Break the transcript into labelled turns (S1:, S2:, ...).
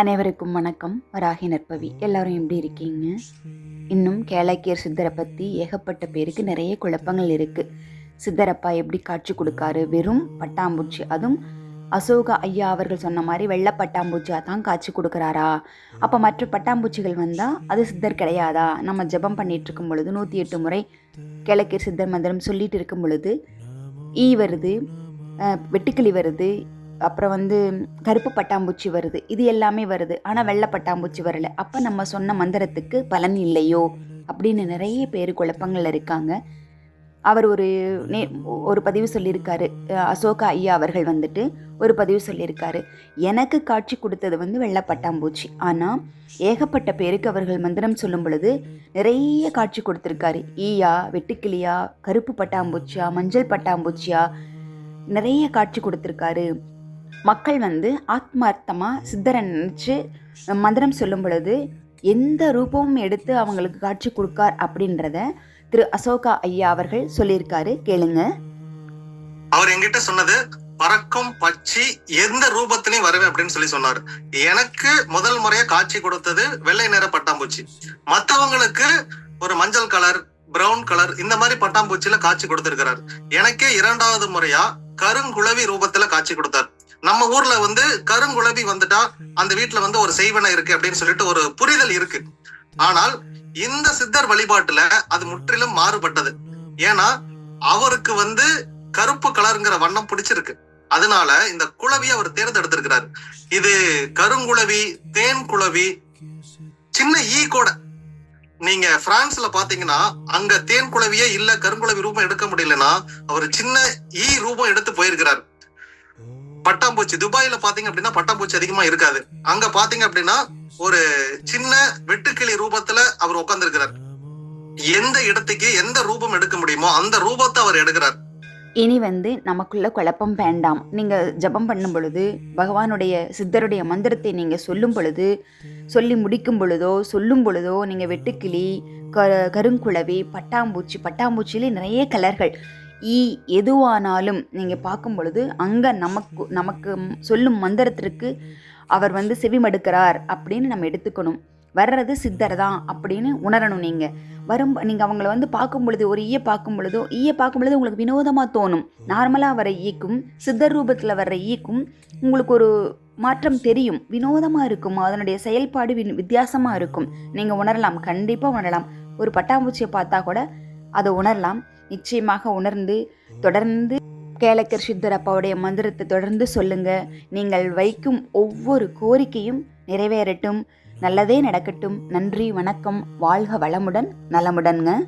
S1: அனைவருக்கும் வணக்கம். ராகி நற்பவி. எல்லாரும் எப்படி இருக்கீங்க? இன்னும் கேளக்கியர் சித்தரை பற்றி ஏகப்பட்ட பேருக்கு நிறைய குழப்பங்கள் இருக்குது சித்தரப்பா எப்படி காட்சி கொடுக்காரு? வெறும் பட்டாம்பூச்சி. அதுவும் அசோக ஐயா அவர்கள் சொன்ன மாதிரி வெள்ளை பட்டாம்பூச்சியாக தான் காட்சி கொடுக்குறாரா? அப்போ மற்ற பட்டாம்பூச்சிகள் வந்தால் அது சித்தர் கிடையாதா? நம்ம ஜெபம் பண்ணிட்டு இருக்கும் பொழுது நூற்றி எட்டு முறை கிழக்கியர் சித்தர் மந்திரம் சொல்லிட்டு இருக்கும் பொழுது ஈ வருது வெட்டுக்கிளி வருது அப்புறம் வந்து கருப்பு பட்டாம்பூச்சி வருது. இது எல்லாமே வருது. ஆனால் வெள்ளை பட்டாம்பூச்சி வரல. அப்போ நம்ம சொன்ன மந்திரத்துக்கு பலன் இல்லையோ? அப்படின்னு நிறைய பேர் குழப்பங்கள் இருக்காங்க. அவர் ஒரு நே ஒரு பதிவு சொல்லியிருக்காரு. அசோகா ஐயா அவர்கள் வந்துட்டு ஒரு பதிவு சொல்லியிருக்காரு. எனக்கு காட்சி கொடுத்தது வந்து வெள்ளப்பட்டாம்பூச்சி ஆனால் ஏகப்பட்ட பேருக்கு அவர்கள் மந்திரம் சொல்லும் பொழுது நிறைய காட்சி கொடுத்துருக்காரு. ஈயா வெட்டுக்கிளியா கருப்பு பட்டாம்பூச்சியா மஞ்சள் பட்டாம்பூச்சியா நிறைய காட்சி கொடுத்துருக்காரு. மக்கள் வந்து ஆத்மார்த்தமாக சித்தரை நினச்சி மந்திரம் சொல்லும் பொழுது எந்த ரூபமும் எடுத்து அவங்களுக்கு காட்சி கொடுக்கார் அப்படின்றத திரு அசோகா ஐயா அவர்கள் சொல்லியிருக்காரு. கேளுங்க.
S2: அவர் என்கிட்ட சொன்னது பறக்கும் பச்சி எந்த ரூபத்திலையும் வருவேன் அப்படின்னு சொல்லி சொன்னாரு. எனக்கு முதல் முறையா காட்சி கொடுத்தது வெள்ளை நிற பட்டாம்பூச்சி. மத்தவங்களுக்கு ஒரு மஞ்சள் கலர் பிரவுன் கலர் இந்த மாதிரி பட்டாம்பூச்சியில காட்சி கொடுத்திருக்கிறார். எனக்கே இரண்டாவது முறையா கருங்குளவி ரூபத்துல காட்சி கொடுத்தார். நம்ம ஊர்ல வந்து கருங்குழவி வந்துட்டா அந்த வீட்டுல வந்து ஒரு செய்வனை இருக்கு அப்படின்னு சொல்லிட்டு ஒரு புரிதல் இருக்கு. ஆனால் இந்த சித்தர் வழிபாட்டுல அது முற்றிலும் மாறுபட்டது. ஏன்னா அவருக்கு வந்து கருப்பு கலருங்கிற வண்ணம் பிடிச்சிருக்கு. அதனால இந்த குழவி அவர் தேர்ந்தெடுத்திருக்கிறார். இது கருங்குழவி தேன் குழவி சின்ன ஈ கூட. நீங்க பிரான்ஸ்ல பாத்தீங்கன்னா அங்க தேன் குழவியே இல்ல கருங்குழவி ரூபம் எடுக்க முடியலன்னா அவர் சின்ன ஈ ரூபம் எடுத்து போயிருக்கிறார். பட்டாம்பூச்சி. துபாயில பாத்தீங்க அப்படின்னா பட்டாம்பூச்சி அதிகமா இருக்காது. அங்க பாத்தீங்க அப்படின்னா ஒரு சின்ன வெட்டுக்கிளி ரூபத்துல அவர் உட்கார்ந்துருக்கிறார் எந்த இடத்துக்கு எந்த ரூபம் எடுக்க முடியுமோ அந்த ரூபத்தை அவர் எடுக்கிறார்.
S1: இனி வந்து நமக்குள்ள குழப்பம் வேண்டாம். நீங்கள் ஜெபம் பண்ணும் பொழுது பகவானுடைய சித்தருடைய மந்திரத்தை நீங்கள் சொல்லும் பொழுது சொல்லி முடிக்கும் பொழுதோ சொல்லும் பொழுதோ நீங்கள் வெட்டுக்கிளி க கருங்குழவி பட்டாம்பூச்சி பட்டாம்பூச்சியிலே நிறைய கலர்கள். ஈ எதுவானாலும் நீங்கள் பார்க்கும் பொழுது அங்கே நமக்கு நமக்கு சொல்லும் மந்திரத்திற்கு அவர் வந்து செவிமடுக்கிறார் அப்படின்னு நம்ம எடுத்துக்கணும். வர்றது சித்தர் தான் அப்படின்னு உணரணும் நீங்கள் வரும் நீங்கள் அவங்கள வந்து பார்க்கும் பொழுது ஒரு ஈய பார்க்கும் பொழுதோ ஈய பார்க்கும் பொழுது உங்களுக்கு வினோதமாக தோணும். நார்மலாக வர ஈக்கும் சித்தர் ரூபத்தில் வர்ற ஈக்கும் உங்களுக்கு ஒரு மாற்றம் தெரியும். வினோதமாக இருக்கும். அதனுடைய செயல்பாடு வி- வித்தியாசமாக இருக்கும். நீங்கள் உணரலாம். கண்டிப்பாக உணரலாம். ஒரு பட்டாம்பூச்சியை பார்த்தா கூட அதை உணரலாம். நிச்சயமாக உணர்ந்து தொடர்ந்து கேளக்கர் சித்தர் அப்பாவுடைய மந்திரத்தை தொடர்ந்து சொல்லுங்க. நீங்கள் வைக்கும் ஒவ்வொரு கோரிக்கையும் நிறைவேறட்டும். நல்லதே நடக்கட்டும். நன்றி வணக்கம். வாழ்க வளமுடன் நலமுடன்ங்க.